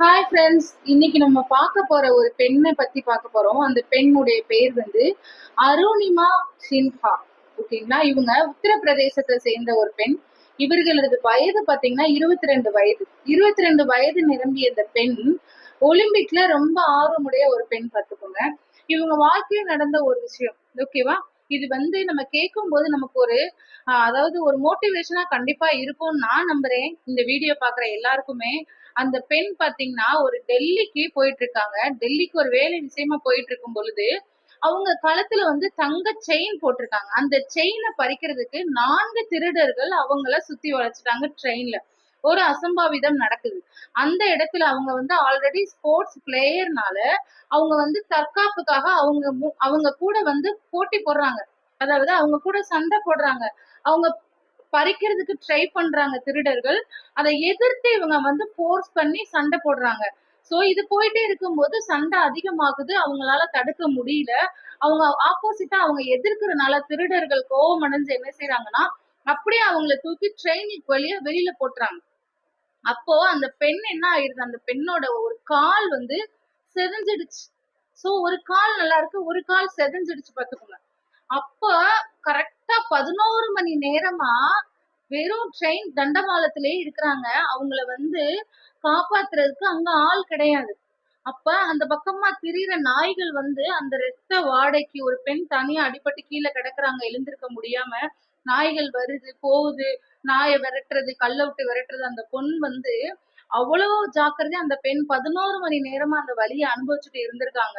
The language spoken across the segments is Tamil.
ஹாய் ஃப்ரெண்ட்ஸ் இன்னைக்கு நம்ம பார்க்க போற ஒரு பெண்ணை பத்தி பார்க்க போறோம். அந்த பெண்ணுடைய பேர் வந்து அருணிமா சின்ஹா. ஓகேங்களா இவங்க உத்தரப்பிரதேசத்தை சேர்ந்த ஒரு பெண். இவர்களது வயது பாத்தீங்கன்னா இருபத்தி ரெண்டு வயது. இருபத்தி ரெண்டு வயது நிரம்பிய இந்த பெண் ஒலிம்பிக்ல ரொம்ப ஆர்வமுடைய ஒரு பெண் பார்த்துக்கோங்க. இவங்க வாழ்க்கையில் நடந்த ஒரு விஷயம். ஓகேவா இது வந்து நம்ம கேட்கும் போது நமக்கு ஒரு அதாவது ஒரு மோட்டிவேஷனா கண்டிப்பா இருக்கும்னு நான் நம்புறேன். இந்த வீடியோ பாக்குற எல்லாருக்குமே. அந்த பெண் பாத்தீங்கன்னா ஒரு டெல்லிக்கு போயிட்டு இருக்காங்க டெல்லிக்கு ஒரு வேலை விஷயமா போயிட்டு இருக்கும் பொழுது அவங்க கழுத்துல வந்து தங்க செயின் போட்டிருக்காங்க. அந்த செயினை பறிக்கிறதுக்கு நான்கு திருடர்கள் அவங்கள சுத்தி வளைச்சிட்டாங்க ட்ரெயின்ல ஒரு அசம்பாவிதம் நடக்குது. அந்த இடத்துல அவங்க வந்து ஆல்ரெடி ஸ்போர்ட்ஸ் பிளேயர்னால அவங்க வந்து தற்காப்புக்காக அவங்க மு- அவங்க கூட வந்து போட்டி போடுறாங்க. அதாவது அவங்க கூட சண்டை போடுறாங்க. அவங்க பறிக்கிறதுக்கு ட்ரை பண்றாங்க திருடர்கள். அதை எதிர்த்து இவங்க வந்து ஃபோர்ஸ் பண்ணி சண்டை போடுறாங்க. ஸோ இது போயிட்டே இருக்கும்போது சண்டை அதிகமாகுது. அவங்களால தடுக்க முடியல. அவங்க ஆப்போசிட்டா அவங்க எதிர்க்கிறனால திருடர்கள் கோவம் அடைஞ்சு என்ன செய்யறாங்கன்னா அப்படியே அவங்கள தூக்கி ட்ரெயினுக்கு வெளியே வெளியில போட்டுறாங்க. அப்போ அந்த பெண் என்ன ஆயிடுது அந்த பெண்ணோட ஒரு கால் வந்து செதஞ்சிடுச்சு. சோ ஒரு கால் நல்லா இருக்கு ஒரு கால் செதஞ்சிடுச்சு பாத்துக்கோங்க அப்ப கரெக்டா பதினோரு மணி நேரமா வெறும் ட்ரெயின் தண்டவாளத்திலே இருக்கிறாங்க. அவங்கள வந்து காப்பாத்துறதுக்கு அங்க ஆள் கிடையாது. அப்ப அந்த பக்கமா திரியிற நாய்கள் வந்து அந்த ரத்த வாடைக்கு ஒரு பெண் தனியா அடிபட்டு கீழே கிடக்குறாங்க எழுந்திருக்க முடியாம. நாய்கள் வருது போகுது நாயை விரட்டுறது கல்ல விட்டு விரட்டுறது அந்த பொண் வந்து அவ்வளவு ஜாக்கிரதையா அந்த பெண் பதினோரு மணி நேரமா அந்த வழியை அனுபவிச்சுட்டு இருந்திருக்காங்க.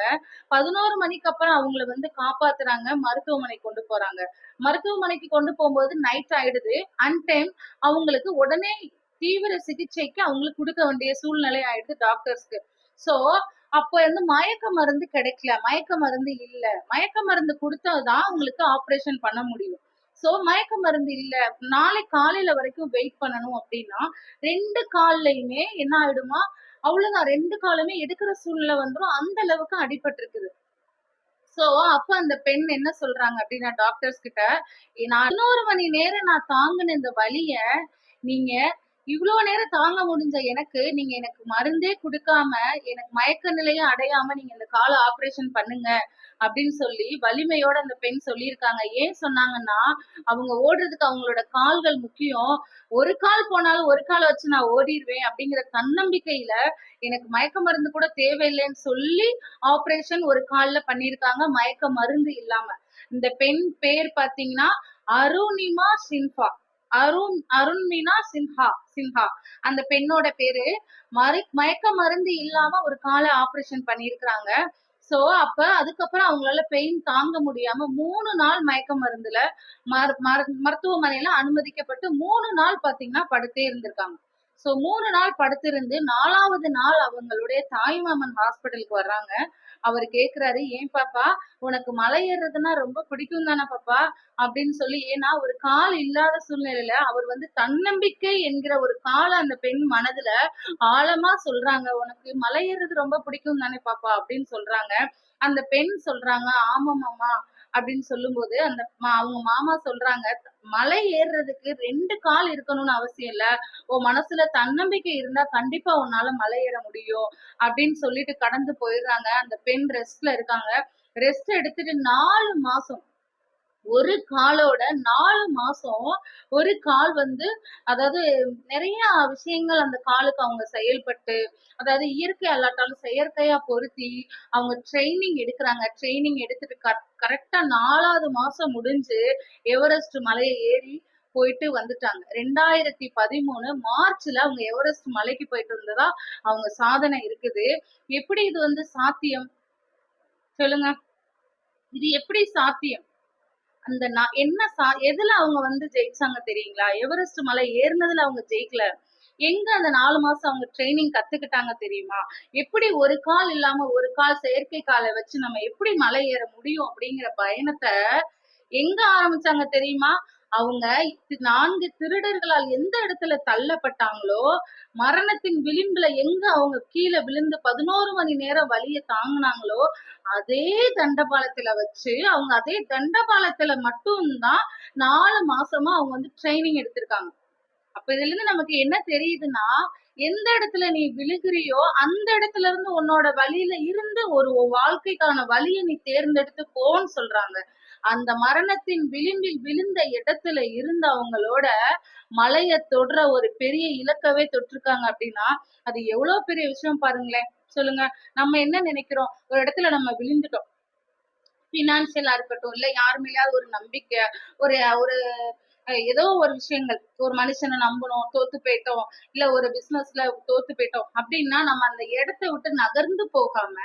பதினோரு மணிக்கு அப்புறம் அவங்கள வந்து காப்பாத்துறாங்க மருத்துவமனைக்கு கொண்டு போறாங்க. மருத்துவமனைக்கு கொண்டு போகும்போது நைட் ஆயிடுது. அன் டைம் அவங்களுக்கு உடனே தீவிர சிகிச்சைக்கு அவங்களுக்கு கொடுக்க வேண்டிய சூழ்நிலை ஆயிடுது டாக்டர்ஸ்க்கு சோ அப்ப வந்து மயக்க மருந்து கிடைக்கல. மயக்க மருந்து இல்ல. மயக்க மருந்து கொடுத்தாதான் அவங்களுக்கு ஆப்ரேஷன் பண்ண முடியும். சோ மயக்க மருந்து இல்ல. நாளை காலையில வரைக்கும் வெயிட் பண்ணணும் அப்படின்னா ரெண்டு கால்லையுமே என்ன ஆயிடுமா? அவ்வளவுதான். ரெண்டு காலுமே எடுக்கிற சூழ்நிலை வந்துடும் அந்த அளவுக்கு அடிபட்டு இருக்குது சோ அப்ப அந்த பெண் என்ன சொல்றாங்க அப்படின்னா டாக்டர்ஸ் கிட்ட நான் இன்னொரு மணி நேரம் நான் தாங்கின இந்த வலிய நீங்க இவ்வளவு நேரம் தாங்க முடிஞ்ச எனக்கு நீங்க எனக்கு மருந்தே கொடுக்காம எனக்கு மயக்க நிலையை அடையாம நீங்க இந்த கால ஆபரேஷன் பண்ணுங்க அப்படின்னு சொல்லி வலிமையோட அந்த பெண் சொல்லியிருக்காங்க. ஏன் சொன்னாங்கன்னா அவங்க ஓடுறதுக்கு அவங்களோட கால்கள் முக்கியம். ஒரு கால் போனாலும் ஒரு கால் வச்சு நான் ஓடிடுவேன் அப்படிங்கிற தன்னம்பிக்கையில எனக்கு மயக்க மருந்து கூட தேவையில்லைன்னு சொல்லி ஆபரேஷன் ஒரு கால்ல பண்ணியிருக்காங்க. மயக்க மருந்து இல்லாம. இந்த பெண் பேர் பாத்தீங்கன்னா அருணிமா சின்ஃபா அருண் அருண்மினா சின்ஹா சின்ஹா. அந்த பெண்ணோட பேரு மறு மயக்க மருந்து இல்லாம ஒரு காலை ஆபரேஷன் பண்ணியிருக்கிறாங்க. சோ அப்ப அதுக்கப்புறம் அவங்களால பெயின் தாங்க முடியாம மூணு நாள் மயக்க மருந்துல மருத்துவமனையில அனுமதிக்கப்பட்டு மூணு நாள் பாத்தீங்கன்னா படுத்தே இருந்திருக்காங்க. சோ மூணு நாள் படுத்திருந்து நாலாவது நாள் அவங்களுடைய தாய்மாமன் ஹாஸ்பிட்டலுக்கு வர்றாங்க. அவர் கேக்குறாரு ஏன் பாப்பா உனக்கு மலை ஏறுறதுன்னா ரொம்ப பிடிக்கும் தானே பாப்பா? அப்படின்னு சொல்லி ஏன்னா ஒரு கால் இல்லாத சூழ்நிலையில அவர் வந்து தன்னம்பிக்கை என்கிற ஒரு கால அந்த பெண் மனதுல ஆழமா சொல்றாங்க. உனக்கு மலை ஏறுறது ரொம்ப பிடிக்கும் தானே பாப்பா? அப்படின்னு சொல்றாங்க. அந்த பெண் சொல்றாங்க ஆமா மாமா அப்படின்னு சொல்லும்போது அந்த மா- அவங்க மாமா சொல்றாங்க மலை ஏறுறதுக்கு ரெண்டு கால் இருக்கணும்னு அவசியம் இல்ல. உன் மனசுல தன்னம்பிக்கை இருந்தா கண்டிப்பா உன்னால மலை ஏற முடியும். அப்படின்னு சொல்லிட்டு கடந்து போயிடுறாங்க. அந்த பெண் ரெஸ்ட்ல இருக்காங்க. ரெஸ்ட் எடுத்துட்டு நாலு மாசம் ஒரு காலோட நாலு மாசம் ஒரு கால் வந்து அதாவது நிறைய விஷயங்கள் அந்த காலுக்கு அவங்க செயல்பட்டு அதாவது இயற்கை அல்லாட்டாலும் செயற்கையா பொருத்தி அவங்க ட்ரைனிங் எடுக்கிறாங்க. ட்ரைனிங் எடுத்துட்டு கரெக்டா நாலாவது மாசம் முடிஞ்சு எவரெஸ்ட் மலையை ஏறி போயிட்டு வந்துட்டாங்க. ரெண்டாயிரத்தி பதிமூணு மார்ச்ல அவங்க எவரெஸ்ட் மலைக்கு போயிட்டு இருந்ததா அவங்க சாதனை இருக்குது. எப்படி இது வந்து சாத்தியம்? சொல்லுங்க. இது எப்படி சாத்தியம்? அந்த என்ன சா எதுல அவங்க வந்து ஜெயிச்சாங்க தெரியுங்களா? எவரெஸ்ட் மலை ஏறினதுல அவங்க ஜெயிக்கல. எங்க அந்த நாலு மாசம் அவங்க ட்ரைனிங் கத்துக்கிட்டாங்க தெரியுமா? எப்படி ஒரு கால் இல்லாம ஒரு கால் செயற்கை காலை வச்சு நம்ம எப்படி மலை ஏற முடியும் அப்படிங்கிற பயணத்தை எங்க ஆரம்பிச்சாங்க தெரியுமா? அவங்க நான்கு திருடர்களால் எந்த இடத்துல தள்ளப்பட்டாங்களோ மரணத்தின் விளிம்புல எங்க அவங்க கீழே விழுந்து பதினோரு மணி நேரம் வலிய தாங்குனாங்களோ அதே தண்டபாலத்துல வச்சு அவங்க அதே தண்டபாலத்துல மட்டும்தான் நாலு மாசமா அவங்க வந்து ட்ரைனிங் எடுத்திருக்காங்க. அப்ப இதுல இருந்து நமக்கு என்ன தெரியுதுன்னா எந்த இடத்துல நீ விழுகிறியோ அந்த இடத்துல இருந்து உன்னோட வழியில இருந்து ஒரு வாழ்க்கைக்கான வழியை நீ தேர்ந்தெடுத்து போன்னு சொல்றாங்க. அந்த மரணத்தின் விளிம்பில் விழுந்த இடத்துல இருந்தவங்களோட மலைய தொடுற ஒரு பெரிய இலக்கவே தொட்டிருக்காங்க அப்படின்னா அது எவ்வளவு பெரிய விஷயம் பாருங்களேன். சொல்லுங்க. நம்ம என்ன நினைக்கிறோம்? ஒரு இடத்துல நம்ம விழுந்துட்டோம். பினான்சியலா இருக்கட்டும் இல்ல யார் மேலேயாவது ஒரு நம்பிக்கை ஒரு ஒரு ஏதோ ஒரு விஷயங்கள். ஒரு மனுஷனை நம்பணும் தோத்து போயிட்டோம். இல்ல ஒரு பிசினஸ்ல தோத்து போயிட்டோம். அப்படின்னா நம்ம அந்த இடத்த விட்டு நகர்ந்து போகாம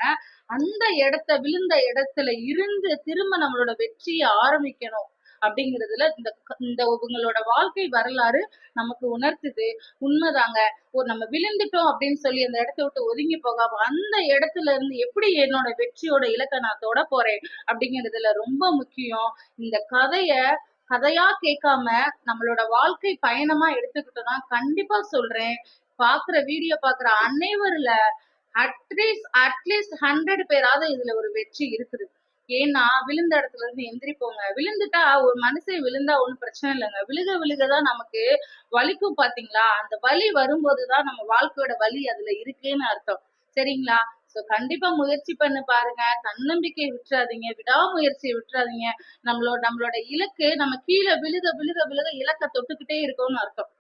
அந்த இடத்த விழுந்த இடத்துல இருந்து திரும்ப நம்மளோட வெற்றியை ஆரம்பிக்கணும். அப்படிங்கிறதுல இந்த இந்த உங்களோட வாழ்க்கை வரலாறு நமக்கு உணர்த்துது. உண்மைதாங்க. ஒரு நம்ம விழுந்துட்டோம் அப்படின்னு சொல்லி அந்த இடத்த விட்டு ஒதுங்கி போகாம அந்த இடத்துல இருந்து எப்படி என்னோட வெற்றியோட இலக்கை நான் தொட போறேன்? அப்படிங்கிறதுல ரொம்ப முக்கியம். இந்த கதையை கதையா கேட்காம நம்மளோட வாழ்க்கை பயணமா எடுத்துக்கிட்டோம்னா கண்டிப்பா சொல்றேன். பாக்குற வீடியோ பாக்குற அனைவருல அட்லீஸ்ட் அட்லீஸ்ட் ஹண்ட்ரட் பேராவது இதுல ஒரு வெற்றி இருக்குது. ஏன்னா விழுந்த இடத்துல இருந்து எந்திரிப்போங்க. விழுந்துட்டா ஒரு மனுஷன் விழுந்தா ஒண்ணும் பிரச்சனை இல்லைங்க. விழுக விழுகதான் நமக்கு வலிக்கும் பாத்தீங்களா? அந்த வலி வரும்போதுதான் நம்ம வாழ்க்கையோட வலி அதுல இருக்குன்னு அர்த்தம். சரிங்களா? சோ கண்டிப்பா முயற்சி பண்ணி பாருங்க. தன்னம்பிக்கையை விட்டுறாதீங்க. விடாமுயற்சியை விட்டுறாதீங்க. நம்மளோட நம்மளோட இலக்கு நம்ம கீழே விழுக விழுக விழுக இலக்க தொட்டுக்கிட்டே இருக்கோம்னு அர்த்தம்.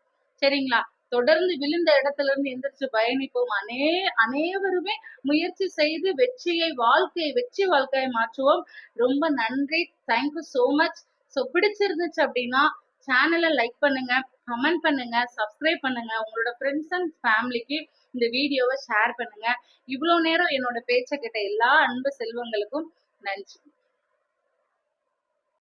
சரிங்களா? தொடர்ந்து விழுந்த இடத்துல இருந்து எந்திரிச்சு பயணிப்போம். அனே அனைவருமே முயற்சி செய்து வெற்றியை வாழ்க்கையை வெற்றி வாழ்க்கையை மாற்றுவோம். ரொம்ப நன்றி. தேங்க்யூ சோ மச் ஸோ பிடிச்சிருந்துச்சு அப்படின்னா சேனலை லைக் பண்ணுங்க. கமெண்ட் பண்ணுங்க சப்ஸ்கிரைப் பண்ணுங்க. உங்களோட ஃப்ரெண்ட்ஸ் அண்ட் ஃபேமிலிக்கு இந்த வீடியோவை ஷேர் பண்ணுங்க. இவ்வளோ நேரம் என்னோட பேச்சை கேட்ட எல்லா அன்பு செல்வங்களுக்கும் நன்றி.